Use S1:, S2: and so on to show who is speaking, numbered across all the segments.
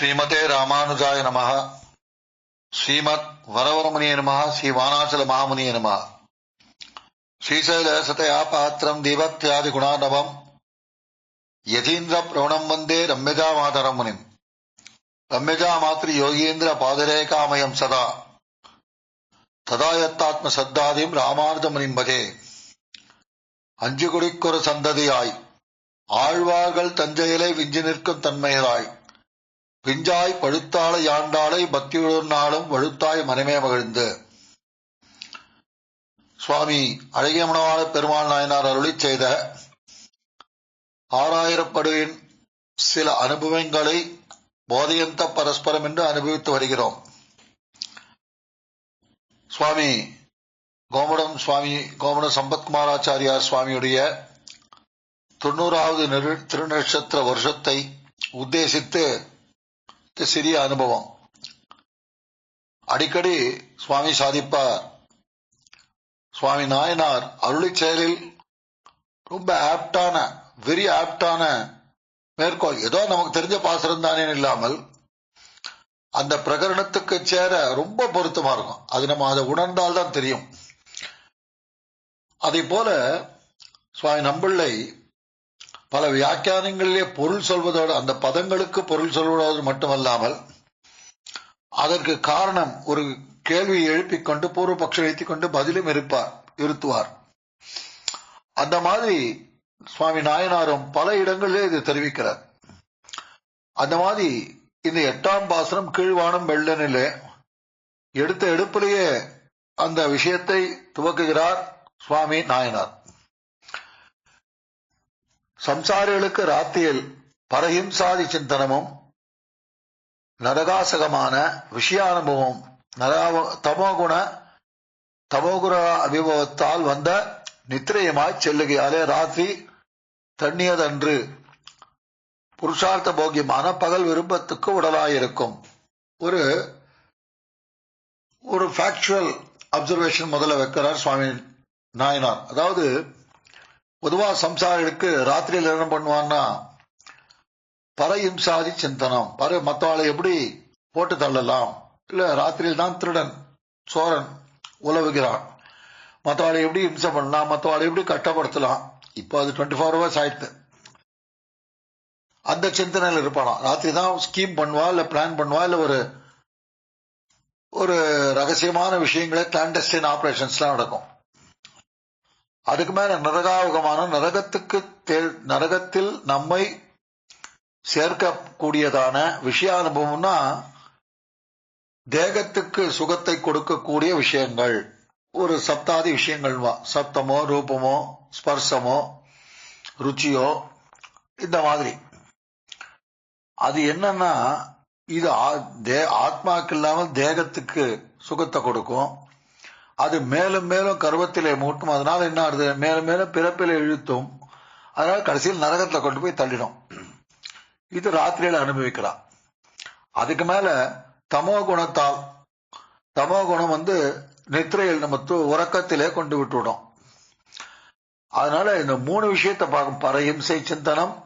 S1: ஸ்ரீமதே ராமானுஜாய நமக ஸ்ரீமத் வரவரமுனிய நமः ஸ்ரீ வானாச்சல மகாமுனிய நமக ஸ்ரீசைல சதயா பாத்திரம் தீபத்யாதி குணாநவம் யதீந்திர பிரவணம் வந்தே ரம்யஜா மாதரம் முனிம். ரம்யஜா மாத்ரி யோகீந்திர பாதரேகாமயம் சதா. ததாயத்தாத்ம சத்தாதிம் ராமானுஜ முனிம் பஜே. அஞ்சு குடிக்கொரு சந்ததியாய். ஆழ்வார்கள் தஞ்சையிலே விஞ்சி நிற்கும் தன்மையராய் பிஞ்சாய் பழுத்தாளை யாண்டாளை பக்தியுடன் நாளும் வழுத்தாய் மனமே மகிழ்ந்து. சுவாமி அழகிய மணவாள பெருமாள் நாயனார் அருளி செய்த ஆறாயிரப்படுவின் சில அனுபவங்களை போதையந்த பரஸ்பரம் என்று அனுபவித்து வருகிறோம். சுவாமி கோமடம் சுவாமி கோமட சம்பத்குமாராச்சாரியார் சுவாமியுடைய தொண்ணூறாவது திருநட்சத்திர வருஷத்தை உத்தேசித்து சிறிய அனுபவம். அடிக்கடி சுவாமி சாதிப்பார். சுவாமி நாயனார் அருளி செயலில் ரொம்ப ஆப்டான வெரி ஆப்டான மேற்கோள். ஏதோ நமக்கு தெரிஞ்ச பாசுரம் தானே இல்லாமல் அந்த பிரகரணத்துக்கு சேர ரொம்ப பொருத்தமா இருக்கும். அது நம்ம அதை உணர்ந்தால்தான் தெரியும். அதே போல சுவாமி நம்பிள்ளை பல வியாக்கியானங்களிலே பொருள் சொல்வதோடு அந்த பதங்களுக்கு பொருள் சொல்வதோடு மட்டுமல்லாமல் அதற்கு காரணம் ஒரு கேள்வியை எழுப்பிக் கொண்டு பூர்வபக்ஷம் வைத்துக் கொண்டு பதிலும் இருப்பார் இருத்துவார். அந்த மாதிரி சுவாமி நாயனாரும் பல இடங்களிலே இது தெரிவிக்கிறார். அந்த மாதிரி இந்த எட்டாம் பாசனம் கீழ்வானம் வெள்ளனிலே எடுத்த எடுப்பிலேயே அந்த விஷயத்தை துவக்குகிறார் சுவாமி நாயனார். சம்சாரிகளுக்கு ராத்தியில் பரஹிம்சாதி சிந்தனமும் நரகாசகமான விஷயானுபவம் தமோ தமோகுண தமோகுண அபிபவத்தால் வந்த நித்திரையுமாய் செல்லுகையாலே ராத்திரி தண்ணியதன்று. புருஷார்த்த போக்கியமான பகல் விருப்பத்துக்கு உடலாயிருக்கும். ஒரு ஒரு ஃபேக்சுவல் அப்சர்வேஷன் முதல்ல வைக்கிறார் சுவாமி நாயனார். அதாவது பொதுவா சம்சாரிகளுக்கு ராத்திரியில் என்ன பண்ணுவான்னா பரஹிம்சாதி சிந்தனம். பர மத்தவாளை எப்படி போட்டு தள்ளலாம்? இல்ல ராத்திரியில் தான் திருடன் சோரன் உலவுகிறான். மற்றவாளை எப்படி ஹிம்சை பண்ணலாம்? மற்றவாளை எப்படி கட்டப்படுத்தலாம்? இப்போ அது டுவெண்ட்டி ஃபோர் ஹவர்ஸ் ஆயிடுது. அந்த சிந்தனையில் இருப்பானா? ராத்திரி தான் ஸ்கீம் பண்ணுவா இல்லை பிளான் பண்ணுவா இல்லை ஒரு ஒரு ரகசியமான விஷயங்களை கிளாண்டஸ்டைன் ஆப்ரேஷன்ஸ்லாம் நடக்கும். அதுக்கு மேல நரகாவுகமான நரகத்துக்கு தே- நரகத்தில் நம்மை சேர்க்கக்கூடியதான விஷய அனுபவம்னா தேகத்துக்கு சுகத்தை கொடுக்கக்கூடிய விஷயங்கள். ஒரு சப்தாதி விஷயங்கள் வா சப்தமோ ரூபமோ ஸ்பர்சமோ ருச்சியோ இந்த மாதிரி. அது என்னன்னா இது ஆ- தே- ஆத்மாக்கு இல்லாமல் தேகத்துக்கு சுகத்தை கொடுக்கும். அது மேலும் மேலும் கர்வத்திலே மூட்டும். அதனால என்ன ஆகுது? மேலும் மேலும் பிறப்பில் இழுத்தும். அதனால கடைசியில் நரகத்துல கொண்டு போய் தள்ளிடும். இது ராத்திரியில அனுபவிக்கலாம். அதுக்கு மேல தமோ குணத்தால் தமோ குணம் வந்து நித்திரையில் நம்ம து- உறக்கத்திலே கொண்டு விட்டுவிடும். அதனால இந்த மூணு விஷயத்தை பார்க்கும். பரஹிம்சை சிந்தனம்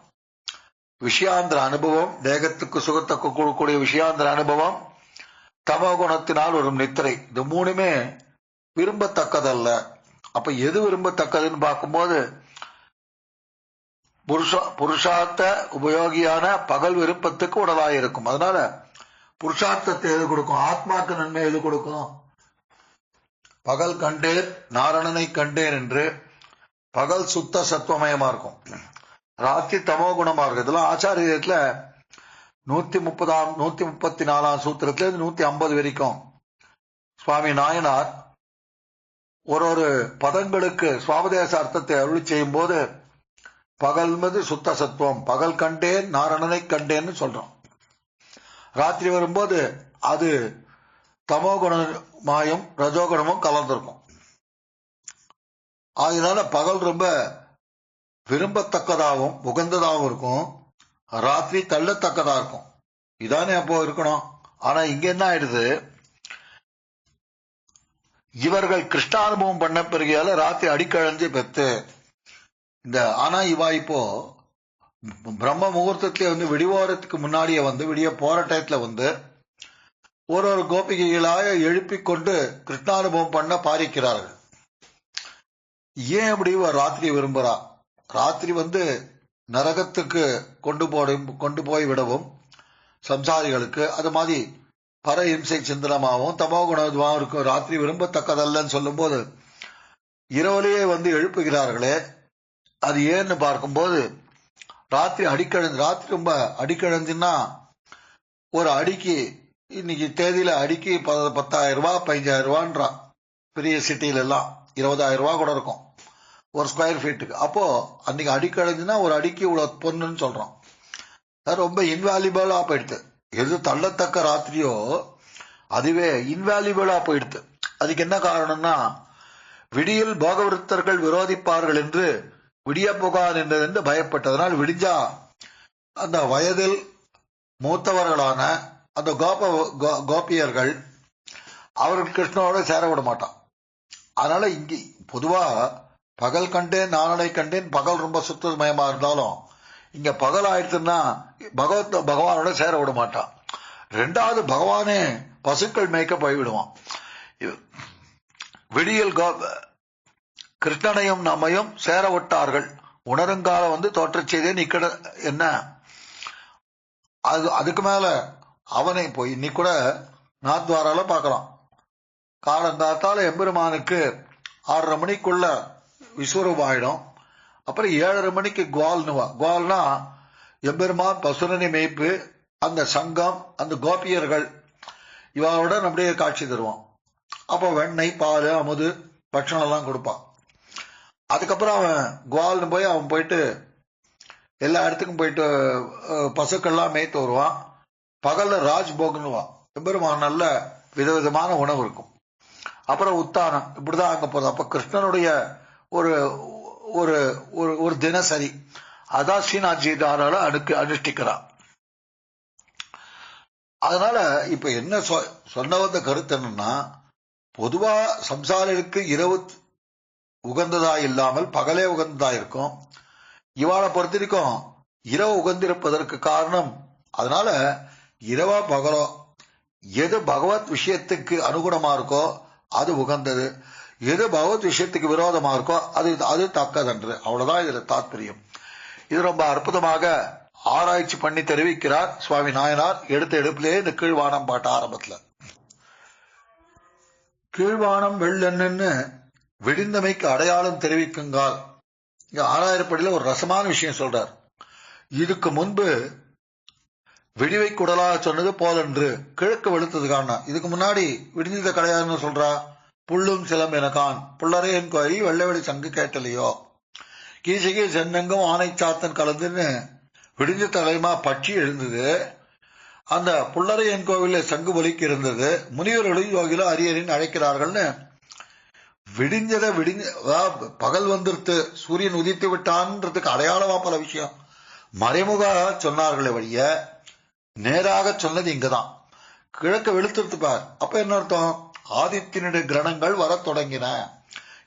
S1: விஷயாந்திர அனுபவம் தேகத்துக்கு சுகத்தை கொடுக்கக்கூடிய விஷயாந்திர அனுபவம் தமோ குணத்தினால் வரும் நித்திரை. இந்த மூணுமே விரும்பத்தக்கதல்ல. அப்ப எது விரும்பத்தக்கதுன்னு பார்க்கும்போது புருஷ புருஷார்த்த உபயோகியான பகல் விருப்பத்துக்கு உடலாக இருக்கும். அதனால புருஷார்த்தத்தை எது கொடுக்கும்? ஆத்மாக்கு நன்மை எது கொடுக்கும்? பகல் கண்டேன் நாரணனை கண்டேன் என்று பகல் சுத்த சத்துவமயமா இருக்கும். ராத்திரி தமோ குணமா இருக்கும். இதெல்லாம் ஆச்சாரியத்துல நூத்தி முப்பதாம் நூத்தி முப்பத்தி நாலாம் சூத்திரத்துல இருந்து நூத்தி ஐம்பது வரைக்கும். சுவாமி நாயனார் ஒரு ஒரு பதங்களுக்கு சுவாபதேச அர்த்தத்தை அருள் செய்யும் போது பகல் மீது சுத்த சத்துவம் பகல் கண்டேன் நாரணனை கண்டேன்னு சொல்றோம். ராத்திரி வரும்போது அது தமோகுணமாயும் ரஜோகுணமும் கலந்திருக்கும். அதனால பகல் ரொம்ப விரும்பத்தக்கதாகவும் உகந்ததாகவும் இருக்கும். ராத்திரி தள்ளத்தக்கதா இருக்கும். இதானே அப்போ இருக்கணும். ஆனா இங்க என்ன ஆயிடுது? இவர்கள் கிருஷ்ணானுபவம் பண்ண பிறகையால ராத்திரி அடிக்கழஞ்சு பெத்து. இந்த ஆனா இவா இப்போ பிரம்ம முகூர்த்தத்திலே வந்து விடிவோரத்துக்கு முன்னாடியே வந்து விடிய போற டயத்துல வந்து ஒரு ஒரு கோபிகைகளாக எழுப்பி கொண்டு கிருஷ்ணானுபவம் பண்ண பாரிக்கிறார்கள் ஏன் அப்படி ராத்திரி விரும்புறா? ராத்திரி வந்து நரகத்துக்கு கொண்டு போட கொண்டு போய் விடவும் சம்சாரிகளுக்கு அது மாதிரி பர இம்சை சிந்தனமாகவும் தமோ குணமாகவும் இருக்கும். ராத்திரி விரும்பத்தக்கதல்லன்னு சொல்லும்போது இரவுலேயே வந்து எழுப்புகிறார்களே அது ஏன்னு பார்க்கும்போது ராத்திரி அடிக்கழந்து ராத்திரி ரொம்ப அடிக்கழந்துன்னா ஒரு அடிக்கு இன்னைக்கு தேதியில அடிக்கு பத்தாயிரம் ரூபாய் பதினஞ்சாயிரம் ரூபான்றான் பெரிய சிட்டியில எல்லாம் இருபதாயிரம் ரூபாய் கூட இருக்கும். ஒரு ஸ்கொயர் ஃபீட்டுக்கு. அப்போ அன்னைக்கு அடிக்கழந்துன்னா ஒரு அடிக்கு இவ்வளவு பொண்ணுன்னு சொல்றோம். அது ரொம்ப இன்வாலிபிளா போயிடுது. எது தள்ளத்தக்க ராத்திரியோ அதுவே இன்வேல்யூபிளா போயிடுது. அதுக்கு என்ன காரணம்னா விடியில் போகவிருத்தர்கள் விரோதிப்பார்கள் என்று விடிய புகார் என்றதென்று பயப்பட்டதனால் விடிஞ்சா அந்த வயதில் மூத்தவர்களான அந்த கோப கோ- கோபியர்கள் அவர்கள் கிருஷ்ணனோட சேர விட மாட்டான். அதனால இங்கே பொதுவா பகல் கண்டேன் நாளனை கண்டேன் பகல் ரொம்ப சுத்தமயமா இருந்தாலும் இங்க பகல் ஆயிடுச்சுன்னா பகவத் பகவானோட சேர விட மாட்டான். ரெண்டாவது பகவானே பசுக்கள் மேய்க்க போய்விடுவான். விடியல் கிருஷ்ணனையும் நம்மையும் சேர விட்டார்கள். உணருங்கால வந்து தோற்றச் செய்தே நிக்கட என்ன? அது அதுக்கு மேல அவனை போய் இன்னைக்கு கூட நாத்வாரால பார்க்கலாம் காலங்காத்தால எம்பெருமானுக்கு ஆறரை மணிக்குள்ள விஸ்வரூபம் ஆயிடும். அப்புறம் ஏழரை மணிக்கு குவால்னுவா. குவால்னா எம்பெருமான் பசுரனை மேய்ப்பு அந்த சங்கம் அந்த கோபியர்கள் இவாவோட நம்முடைய காட்சி தருவான். அப்போ வெண்ணெய் பால் அமுது பட்சணம் எல்லாம் கொடுப்பான். அதுக்கப்புறம் அவன் குவால்னு போய் அவன் போயிட்டு எல்லா இடத்துக்கும் போயிட்டு பசுக்கள்லாம் மேய்த்து வருவான். பகல்ல ராஜ்போகுன்னுவான். எம்பெருமான் நல்ல விதவிதமான உணவு இருக்கும். அப்புறம் உத்தானம் இப்படிதான் அங்க போகுது. அப்ப கிருஷ்ணனுடைய ஒரு ஒரு ஒரு ஒரு தினசரி. அதான் ஸ்ரீநாத்ஜி தாரால அனுக்கு அனுஷ்டிக்கிறான். அதனால இப்ப என்ன சொ- சொன்ன வந்த கருத்து என்னன்னா பொதுவா சம்சாரிகளுக்கு இரவு உகந்ததா இல்லாமல் பகலே உகந்ததா இருக்கும். இவாளை பொறுத்த வரைக்கும் இரவு உகந்திருப்பதற்கு காரணம் அதனால இரவா பகலோ எது பகவத் விஷயத்துக்கு அனுகுணமா இருக்கோ அது உகந்தது. எது பகவத் விஷயத்துக்கு விரோதமா இருக்கோ அது அது தக்கதன்று. அவ்வளவுதான் இதுல தாத்பரியம். இது ரொம்ப அற்புதமாக ஆராய்ச்சி பண்ணி தெரிவிக்கிறார் சுவாமி நாயனார். எடுத்த எடுப்பிலேயே இந்த கீழ்வானம் பாட்டு ஆரம்பத்துல. கீழ்வானம் வெள்ளென்னு விடிந்தமைக்கு அடையாளம் தெரிவிக்குங்கால். இங்க ஆறாயிரப்படியில ஒரு ரசமான விஷயம் சொல்றார். இதுக்கு முன்பு விடிவை குடலாக சொன்னது போலன்று கிழக்கு வெளுத்தது காணா. இதுக்கு முன்னாடி விடிஞ்சத கிடையாதுன்னு சொல்றா. புல்லும் சிலம் எனக்கான் புள்ளரையன் கோயில் வெள்ளவெளி சங்கு கேட்டலையோ? கீசகி சென்னங்கும் ஆனைச்சாத்தன் கலந்துன்னு விடிஞ்ச தலைமா பட்சி எழுந்தது. அந்த புள்ளரையன் கோவிலில் சங்கு ஒலிக்கு இருந்தது. முனிவர்களும் யோகிலும் அரியரின் அழைக்கிறார்கள்னு விடிஞ்சத விடிஞ்ச பகல் வந்துருத்து சூரியன் உதித்து விட்டான்றதுக்கு அடையாளமா பல விஷயம். மறைமுக சொன்னார்களே வழிய நேராக சொன்னது இங்கதான். கிழக்க வெளுத்துட்டு பார். அப்ப என்ன அர்த்தம்? ஆதித்தினுடைய கிரணங்கள் வரத் தொடங்கின.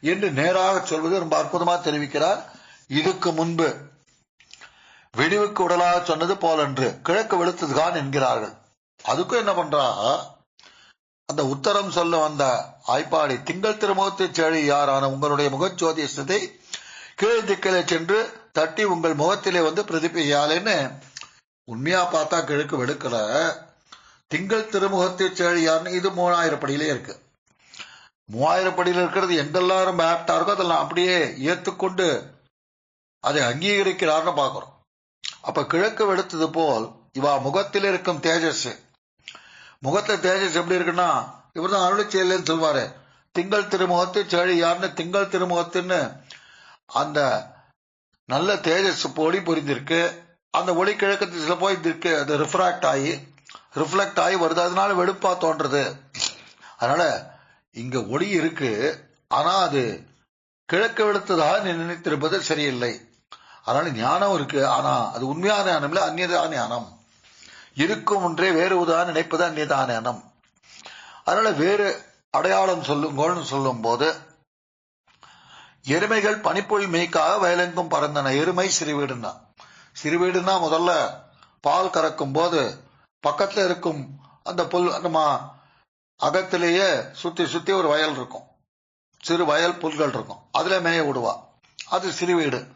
S1: என்று நேராக சொல்வது ரொம்ப அற்புதமா தெரிவிக்கிறார். இதுக்கு முன்பு விடிவுக்கு உடலாக சொன்னது போலன்று கிழக்கு வெளுத்ததுதான் என்கிறார்கள். அதுக்கும் என்ன பண்றா? அந்த உத்தரம் சொல்ல வந்த ஆய்ப்பாடி திங்கள் திருமுகத்து செழி யாரான உங்களுடைய முகச்சோதியத்தை கீழே திக்கிலே சென்று தட்டி உங்கள் முகத்திலே வந்து பிரதிபையாலேன்னு உண்மையா பார்த்தா கிழக்கு வெளுக்கல. திங்கள் திருமுகத்து செழி யாருன்னு இது மூணாயிரம் படியிலே இருக்கு. மூவாயிரம் படியில் இருக்கிறது எங்கெல்லாம் ஆப்டா இருக்கோ அதெல்லாம் அப்படியே ஏத்துக்கொண்டு அதை அங்கீகரிக்கிறார்னு பார்க்கிறோம். அப்ப கிழக்கு வெளுத்தது போல் இவா முகத்தில் இருக்கும் தேஜஸ். முகத்துல தேஜஸ் எப்படி இருக்குன்னா இவர் தான் அருளை செய்யலன்னு சொல்வாரு. திங்கள் திருமுகத்து செழி யாருன்னு திங்கள் திருமுகத்துன்னு அந்த நல்ல தேஜஸ் ஒளி பொரிந்திருக்கு. அந்த ஒளி கிழக்கு திசையில போய் இருக்கு. அது ரிஃப்ராக்ட் ஆகி ரிஃப்ளெக்ட் ஆகி வருது. அதனால வெளுப்பா தோன்றது அதனால இங்க ஒளி இருக்கு. ஆனா அது கிழக்கு வெளுத்ததாக நீ நினைத்திருப்பது சரியில்லை. அதனால ஞானம் இருக்கு. ஆனா அது உண்மையான ஞானம் இல்ல அந்நியதா ஞானம். இருக்கும் ஒன்றே வேறு உதான் நினைப்பது அந்நியதா ஞானம். அதனால வேறு அடையாளம் சொல்லுங்கள்னு சொல்லும் போது எருமைகள் பனிப்பொழி மேய்க்காக வயலெங்கும் பறந்தன. எருமை சிறுவீடுனா சிறுவீடுனா முதல்ல பால் கறக்கும் போது பக்கத்துல இருக்கும் அந்த புல் நம்ம அகத்திலேயே சுத்தி சுத்தி ஒரு வயல் இருக்கும். சிறு வயல் புல்கள் இருக்கும். அதுல மேய விடுவா. அது சிறு வீடு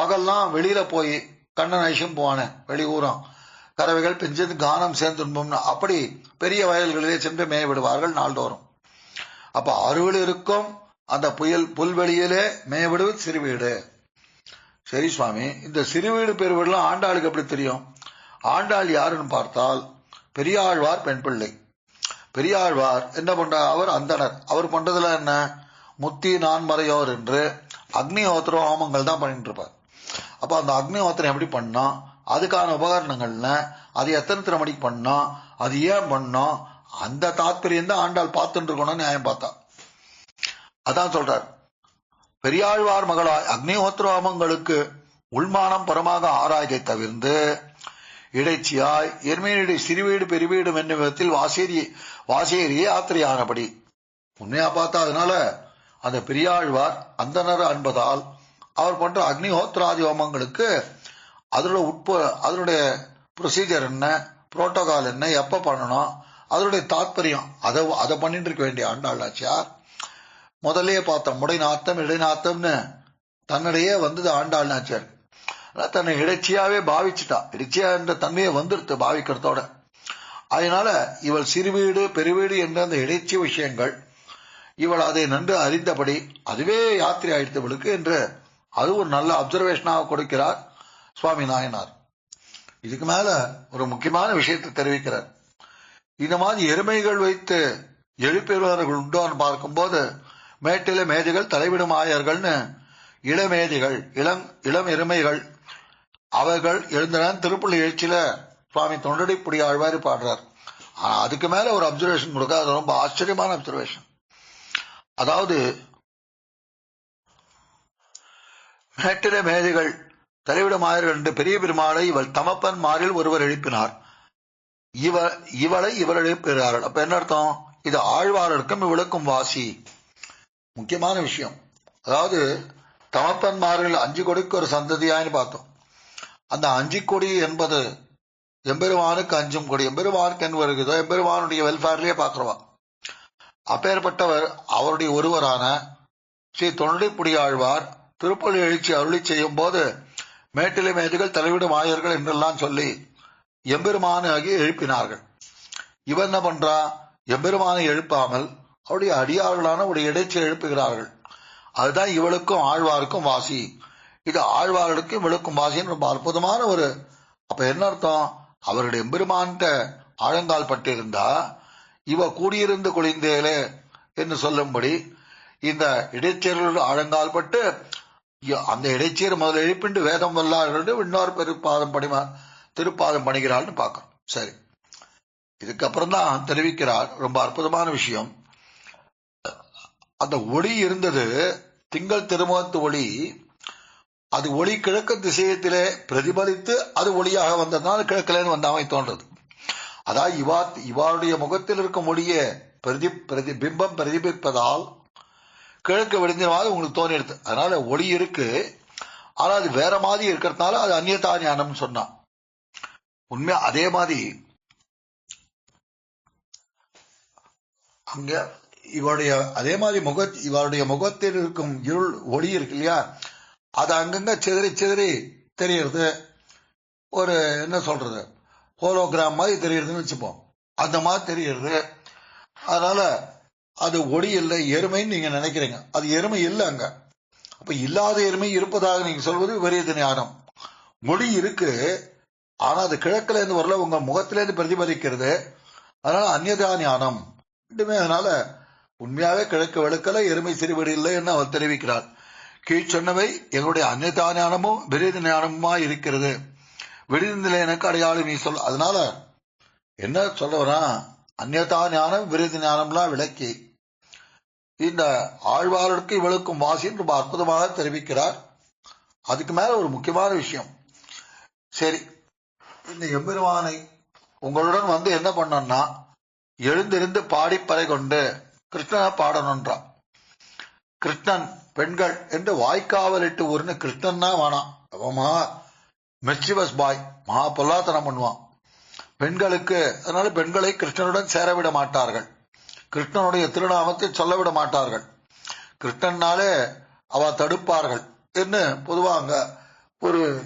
S1: பகல்லாம் வெளியில போய் கண்ணன் ஐஷம் போவானே வெளியூரம். கறவைகள் பெஞ்சது கானம் சேர்ந்துன்போம்னு அப்படி பெரிய வயல்களிலே சென்று மேய விடுவார்கள் நாள்தோறும். அப்ப அருவில் இருக்கும் அந்த புயல் புல்வெளியிலே மேய விடுவது சிறு வீடு சரி சுவாமி இந்த சிறு வீடு பெருவீடுலாம் ஆண்டாளுக்கு எப்படி தெரியும்? ஆண்டாள் யாருன்னு பார்த்தால் பெரியாழ்வார் பெண் பிள்ளை பெரியாழ்வார் என்ன பண்றார் அவர் அந்தனர். அவர் பண்றதுல என்ன? முத்தி நான்மறையோர் என்று அக்னிஹோத்திர ஹோமங்கள் தான் பண்ணிட்டு இருப்பார். அப்ப அந்த அக்னிஹோத்திரம் எப்படி பண்ணா? அதுக்கான உபகரணங்கள்ல அது எத்தனை திறமணிக்கு பண்ணா? அது ஏன் பண்ணோம் அந்த தாத்பரியம் தான் ஆண்டாள் பார்த்துட்டு இருக்கணும்னு நியாயம் பார்த்தா. அதான் சொல்றார். பெரியாழ்வார் மகளாய் அக்னிஹோத்திரமங்களுக்கு உள்மானம் பரமாக ஆராய்ச்சி தவிர்ந்து இடைச்சியாய் எருமையினுடைய சிறுவீடு பெருவீடு என்னும் விதத்தில் வாசேரி வாசேரியே ஆத்திரையானபடி. உண்மையா பார்த்தா அதனால அந்த பெரியாழ்வார் அந்தனர் அன்பதால் அவர் பண்ற அக்னிஹோத்ராதி ஹோமங்களுக்கு அதனோட உட்பு அதனுடைய ப்ரொசீஜர் என்ன புரோட்டோகால் என்ன எப்ப பண்ணணும் அதனுடைய தாத்பரியம் அதை அதை பண்ணிட்டு இருக்க வேண்டிய ஆண்டாள் முதலே முதல்லயே பார்த்தோம் முடைநாத்தம் இடைநாத்தம்னு தன்னிடையே வந்தது ஆண்டாள் நாச்சியார் தன்னை இடைச்சியாவே பாவிச்சுட்டா இடைச்சியா என்ற தன்மையை வந்துருத்து பாவிக்கிறதோட. அதனால இவள் சிறுவீடு பெருவீடு என்ற அந்த இடைச்சி விஷயங்கள் இவள் அதை நன்கு அறிந்தபடி அதுவே யாத்திரை ஆயிடுத்தவளுக்கு என்று அது ஒரு நல்ல அப்சர்வேஷனாக கொடுக்கிறார் சுவாமி நாயனார். இதுக்கு மேல ஒரு முக்கியமான விஷயத்தை தெரிவிக்கிறார். இந்த மாதிரி எருமைகள் வைத்து எழுப்பியவர்கள் உண்டோன்னு பார்க்கும்போது மேட்டில மேதைகள் தலைவிடும் ஆயர்கள்னு இளமேதைகள் இளம் இளம் எருமைகள் அவர்கள் எழுந்தன திருப்பள்ளி எழுச்சியில சுவாமி தொண்டடிப்புடி ஆழ்வாரி பாடுறார். ஆனா அதுக்கு மேல ஒரு அப்சர்வேஷன் கொடுக்க அது ரொம்ப ஆச்சரியமான அப்சர்வேஷன் அதாவது மேட்டில மேதைகள் தலைவிடமாயர்கள் என்று பெரிய பெருமாளை இவள் தமப்பன் மாறில் ஒருவர் எழுப்பினார். இவ இவளை இவர் எழுப்புகிறார்கள் அப்ப என்ன அர்த்தம்? இது ஆழ்வாரருக்கும் இவளுக்கும் வாசி. முக்கியமான விஷயம். அதாவது தமப்பன்மார்கள் அஞ்சு கொடிக்கு ஒரு சந்ததியான்னு பார்த்தோம். அந்த அஞ்சு கொடி என்பது எம்பெருமானுக்கு அஞ்சும் கொடி. எம்பெருமானுக்கு என்ன வருகிறதோ எம்பெருமானுடைய வெல்ஃபேர்லயே பார்க்கிறவா அப்பேற்பட்டவர் அவருடைய ஒருவரான ஸ்ரீ தொண்டை ஆழ்வார் திருப்பள்ளி எழுச்சி அருளி செய்யும் போது மேட்டிலை மேதுகள் தலைவிடும் ஆயர்கள் என்றெல்லாம் சொல்லி எம்பெருமானை ஆகி எழுப்பினார்கள். இவன் என்ன பண்றா? எம்பெருமானை எழுப்பாமல் அவருடைய அடியார்களான ஒரு இடைச்சி எழுப்புகிறார்கள். அதுதான் இவளுக்கும் ஆழ்வாருக்கும் வாசி. இது ஆழ்வார்களுக்கும் இவளுக்கும் வாசின்னு ரொம்ப அற்புதமான ஒரு அப்ப என்ன அர்த்தம்? அவருடைய எம்பெருமான்கிட்ட ஆழங்கால் பட்டிருந்தா இவ கூடியிருந்து குளிந்தேலே என்று சொல்லும்படி இந்த இடைச்செயலோடு ஆழங்கால் பட்டு அந்த இடைச்சீர் முதல்ல எழுப்பிண்டு வேதம் வல்லார்கள் இன்னொரு பெருப்பாதம் பணிமா திருப்பாதம் பணிகிறாள்னு பார்க்கணும் சரி. இதுக்கப்புறம் தான் தெரிவிக்கிறார். ரொம்ப அற்புதமான விஷயம். அந்த ஒளி இருந்தது திங்கள் திருமுகத்து ஒளி அது ஒளி கிழக்கு திசையத்திலே பிரதிபலித்து அது ஒளியாக வந்ததுனால கிழக்கிலேன்னு வந்தாமை தோன்றது. அதாவது இவா இவாளுடைய முகத்தில் இருக்கும் ஒளியை பிரதி பிரதி பிம்பம் பிரதிபிப்பதால் கிழக்கு வெடிஞ்சவாது உங்களுக்கு தோணிடுது அதனால ஒளி இருக்கு. ஆனா அது வேற மாதிரி இருக்கிறதுனால அது அந்நியதா ஞானம்னு சொன்னான். உண்மையா அதே மாதிரி அங்க இவருடைய அதே மாதிரி முக இவருடைய முகத்தில் இருக்கும் இருள் ஒளி இருக்கு இல்லையா? அது அங்கங்க சிதறி சிதறி தெரியறது. ஒரு என்ன சொல்றது? ஹோலோகிராம் மாதிரி தெரியறதுன்னு வச்சுப்போம். அந்த மாதிரி தெரியறது. அதனால அது ஒளி இல்லை எருமைன்னு நீங்க நினைக்கிறீங்க. அது எருமை இல்லை அங்க. அப்ப இல்லாத எருமை இருப்பதாக நீங்க சொல்வது விபரீத ஞானம். மொழி இருக்கு ஆனா அது கிழக்குல இருந்து வரல உங்க முகத்தில இருந்து பிரதிபலிக்கிறது. அதனால அந்நதா ஞானம். ரெண்டுமே அதனால உண்மையாவே கிழக்கு வெளுக்கல எருமை சிறுவடி இல்லை என்று அவர் தெரிவிக்கிறார். கீழ் சொன்னவை எங்களுடைய அந்நதா ஞானமும் விரீத ஞானமுமா இருக்கிறது. விடுதில எனக்கு அடையாளம் நீ சொல் அதனால என்ன சொல்ல வரான் அந்நியதா ஞானம் விருது ஞானம்லாம் விளக்கி இந்த ஆழ்வார்களுக்கு இவளுக்கும் வாசின்னு ரொம்ப அற்புதமாக தெரிவிக்கிறார். அதுக்கு மேல ஒரு முக்கியமான விஷயம். சரி இந்த எம்பெருமானை உங்களுடன் வந்து என்ன பண்ணோம்னா எழுந்திருந்து பாடிப்பறை கொண்டு கிருஷ்ணனை பாடணுன்றான் கிருஷ்ணன் பெண்கள் என்று வாய்க்காவலிட்டு ஊர்னு கிருஷ்ணன் தான் வேணாம். அவமா மெஸ்டிவஸ் பாய் மகா பொல்லாத்தனம் பண்ணுவான். பெண்களுக்கு அதனால பெண்களை கிருஷ்ணனுடன் சேரவிட மாட்டார்கள் கிருஷ்ணனுடைய திருநாமத்தை சொல்லவிட மாட்டார்கள் கிருஷ்ணன்னாலே அவ தடுப்பார்கள் என்று பொதுவா அங்க ஒரு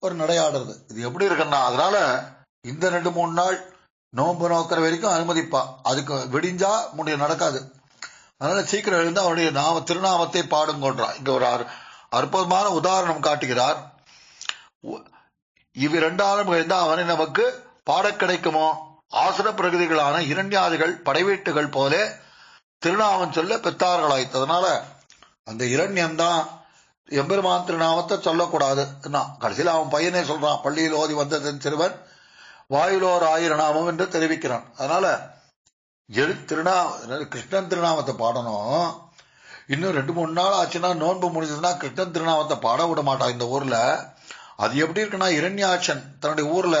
S1: ஒரு நடையாடுறது. இது எப்படி இருக்குன்னா அதனால இந்த ரெண்டு மூணு நாள் நோன்பு நோக்கிற வரைக்கும் அனுமதிப்பா. அதுக்கு விடிஞ்சா முடிய நடக்காது. அதனால சீக்கிரம் எழுந்து அவருடைய நாம திருநாமத்தை பாடுங்கொன்றான் இங்க ஒரு அற்புதமான உதாரணம் காட்டுகிறார். உ- இவ்விரண்டாலும் தான் அவனை நமக்கு பாடக் கிடைக்குமோ? ஆசுர பிரகதிகளான இரண்யாதிகள் படைவீட்டுகள் போல திருநாமம் சொல்ல பெற்றார்களாய்த்ததுனால அந்த இரண்யம் தான் எம்பெருமான் திருநாமத்தை சொல்லக்கூடாது. கடைசியில் அவன் பையனே சொல்றான் பள்ளியில் ஓதி வந்ததன் சிறுவன் வாயிலோர் ஆயிரநாமம் என்று தெரிவிக்கிறான். அதனால எழு திருநா கிருஷ்ணன் திருநாமத்தை பாடணும். இன்னும் ரெண்டு மூணு நாள் ஆச்சுன்னா நோன்பு முடிஞ்சதுன்னா கிருஷ்ணன் திருநாமத்தை பாட விட மாட்டான் இந்த ஊர்ல. அது எப்படி இருக்குன்னா இரண்யாட்சன் தன்னுடைய ஊர்ல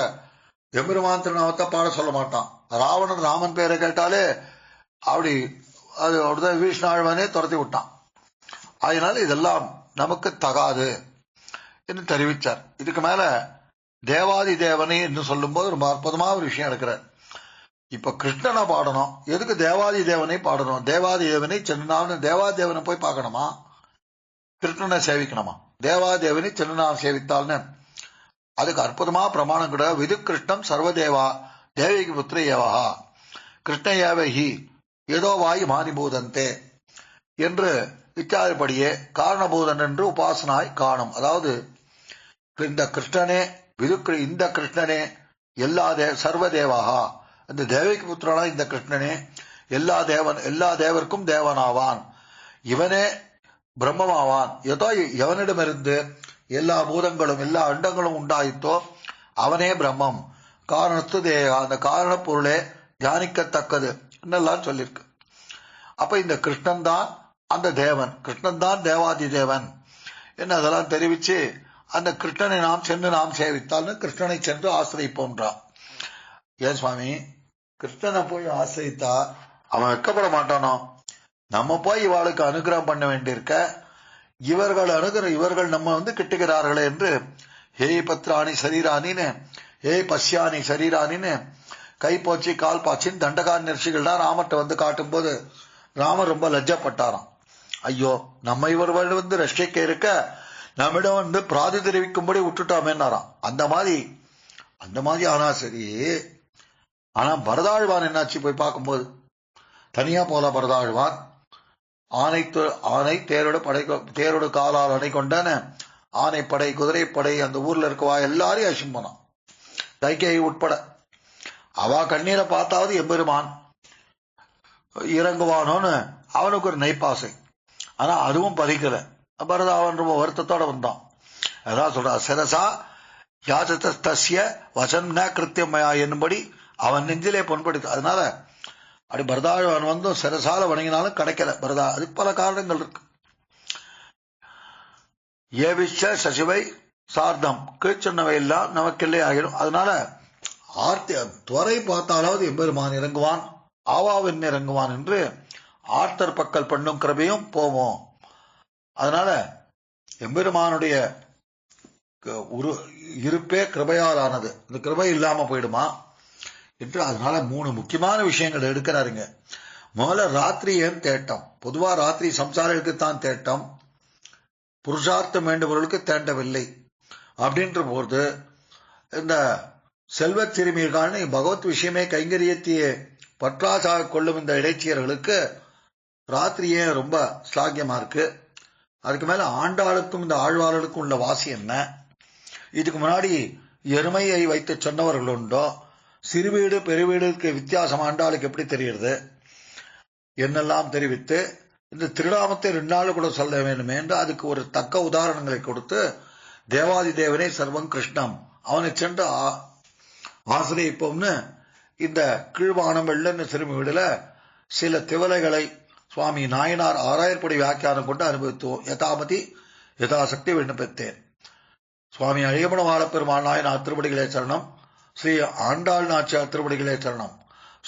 S1: எம்பெருமான் திருநாமத்தை பாட சொல்ல மாட்டான். ராவணன் ராமன் பேரை கேட்டாலே அப்படி அது அப்படிதான் வீஷ்ணாழ்வனே துரத்தி விட்டான். அதனால இதெல்லாம் நமக்கு தகாது என்று தெரிவித்தார். இதுக்கு மேல தேவாதி தேவனை என்று சொல்லும்போது ரொம்ப அற்புதமான ஒரு விஷயம் இருக்கிறார் இப்ப கிருஷ்ணனை பாடணும். எதுக்கு தேவாதி தேவனை பாடணும்? தேவாதி தேவனை சென்னான்னு தேவாதி தேவனை போய் பார்க்கணுமா? கிருஷ்ணனை சேவிக்கணுமா? தேவாதேவனை சென்னான் சேவித்தால்னு அதுக்கு அற்புதமா பிரமாணம் கூட விது கிருஷ்ணம் சர்வதேவா தேவிக்கு புத்திர ஏவகா கிருஷ்ண ஏவகி ஏதோ வாயு மானிபூதந்தே என்று இச்சாதிப்படியே காரணபூதன் என்று உபாசனாய் காணும். அதாவது இந்த கிருஷ்ணனே விது இந்த கிருஷ்ணனே எல்லா தே சர்வதேவாகா இந்த தேவிக்கு புத்திரனா இந்த கிருஷ்ணனே எல்லா தேவன் எல்லா தேவர்க்கும் தேவனாவான். இவனே பிரம்மமாவான். ஏதோ எவனிடமிருந்து எல்லா பூதங்களும் எல்லா அண்டங்களும் உண்டாயித்தோ அவனே பிரம்மம். காரணத்து தேகா அந்த காரண பொருளே தியானிக்கத்தக்கது என்னெல்லாம் சொல்லியிருக்கு அப்ப இந்த கிருஷ்ணன் தான் அந்த தேவன். கிருஷ்ணன் தான் தேவாதி தேவன். என்ன அதெல்லாம் தெரிவிச்சு அந்த கிருஷ்ணனை நாம் சென்று நாம் சேவித்தால்னு கிருஷ்ணனை சென்று ஆசிரியிப்போன்றான் ஏன் சுவாமி? கிருஷ்ணனை போய் ஆசிரித்தா அவன் வெக்கப்பட மாட்டானோ? நம்ம போய் இவாளுக்கு அனுகிரகம் பண்ண வேண்டியிருக்க. இவர்கள் அணுகிற இவர்கள் நம்ம வந்து கிட்டுகிறார்களே என்று ஹே பத்ராணி சரீரானின்னு ஹே பஸ்யானி சரீரானின்னு கை போச்சு கால் பாச்சின்னு தண்டகார் நெரிசிகள் தான் ராமர்கிட்ட வந்து காட்டும்போது ராமர் ரொம்ப லஜ்ஜப்பட்டாராம். ஐயோ நம்ம இவர்கள் வந்து ரஷ்யக்க இருக்க நம்மிடம் வந்து பிராதி தெரிவிக்கும்படி விட்டுட்டோமேன்னாராம். அந்த மாதிரி அந்த மாதிரி ஆனா சரி. ஆனா பரதாழ்வான் என்னாச்சு போய் பார்க்கும்போது? தனியா போல பரதாழ்வான். ஆனை ஆனை தேரோட படை கொ- தேரோட காலால் அணை கொண்டான ஆனைப்படை குதிரைப்படை அந்த ஊர்ல இருக்கவா எல்லாரையும் அசிம் போனான். தைக்கை உட்பட. அவ கண்ணீரை பார்த்தாவது எம்பெருமான் இறங்குவானோன்னு அவனுக்கு ஒரு நெய்ப்பாசை ஆனா அதுவும் பலிக்கல பரதாவன் ரொம்ப வருத்தத்தோட வந்தான். அதான் சொல்றா சிரசா யாச்சத தஸ்ய வசன்ன கிருத்தியமயா என்னும்படி அவன் நெஞ்சிலே பொன்படுத்து அதனால அப்படி பரதாழ்வான் வந்தும் சிறசால வணங்கினாலும் கிடைக்கல. பரதா அதுக்கு பல காரணங்கள் இருக்கு. ஏவிச்ச சசிவை சார்த்தம். கீழ்ச்சொன்னவை எல்லாம் நமக்கில்லை ஆகிடும். அதனால ஆர்த்தி துறை பார்த்தாலாவது எம்பெருமான் இறங்குவான் ஆவாவின் இறங்குவான் என்று ஆர்த்தர் பக்கல் பண்ணும் கிருபையும் போவோம். அதனால எம்பெருமானுடைய உரு இருப்பே கிருபையால் ஆனது. இந்த கிருபை இல்லாம போயிடுமா? என்று அதனால மூணு முக்கியமான விஷயங்கள் எடுக்கிறாருங்க. முதல்ல ராத்திரி ஏன் தேட்டம்? பொதுவா ராத்திரி சம்சாரிகளுக்கு தான் தேட்டம். புருஷார்த்தம் வேண்டுபவர்களுக்கு தேண்டவில்லை. அப்படின்ற போது இந்த செல்வ திருமியர்கான பகவத் விஷயமே கைங்கரியத்தையே பற்றாசாக கொள்ளும் இந்த இடைச்சியர்களுக்கு ராத்திரியே ரொம்ப ஸ்லாகியமா இருக்கு? அதுக்கு மேல ஆண்டாளுக்கும் இந்த ஆழ்வார்களுக்கும் உள்ள வாசி என்ன? இதுக்கு முன்னாடி எருமையை வைத்து சொன்னவர்கள் உண்டோ? சிறுவீடு பெருவீடுக்கு வித்தியாசம் ஆண்டாளுக்கு எப்படி தெரிகிறது என்னெல்லாம் தெரிவித்து இந்த திருநாமத்தை ரெண்டு நாள் கூட சொல்ல வேண்டுமே என்று அதுக்கு ஒரு தக்க உதாரணங்களை கொடுத்து தேவாதி தேவனே சர்வம் கிருஷ்ணம். அவனை சென்று ஆ- ஆசிரியப்போம்னு இந்த கீழ்வானம் வெள்ளன்னு சிறுமி வீடுல சில திவலைகளை சுவாமி நாயனார் ஆறாயிரப்படி வியாக்கியானம் கொண்டு அனுபவித்தோம் யதாமதி யதாசக்தி விண்ணப்பித்தேன். சுவாமி அழியமன வாழப்பெருமாள் நாயனார் திருப்படிகளே சரணம். ஸ்ரீ ஆண்டாள் நாச்சியார் திருப்படிகளே சரணம்.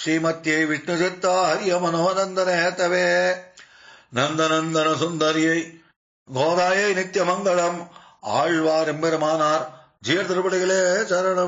S1: ஸ்ரீமத்தியை விஷ்ணு சித்தா ஹரிய மனோநந்தன ஹேத்தவே நந்தநந்தன சுந்தரியை கோதாயை நித்திய மங்களம் ஆழ்வார் எம்பெருமானார் ஜீர் திருப்படிகளே சரணம்.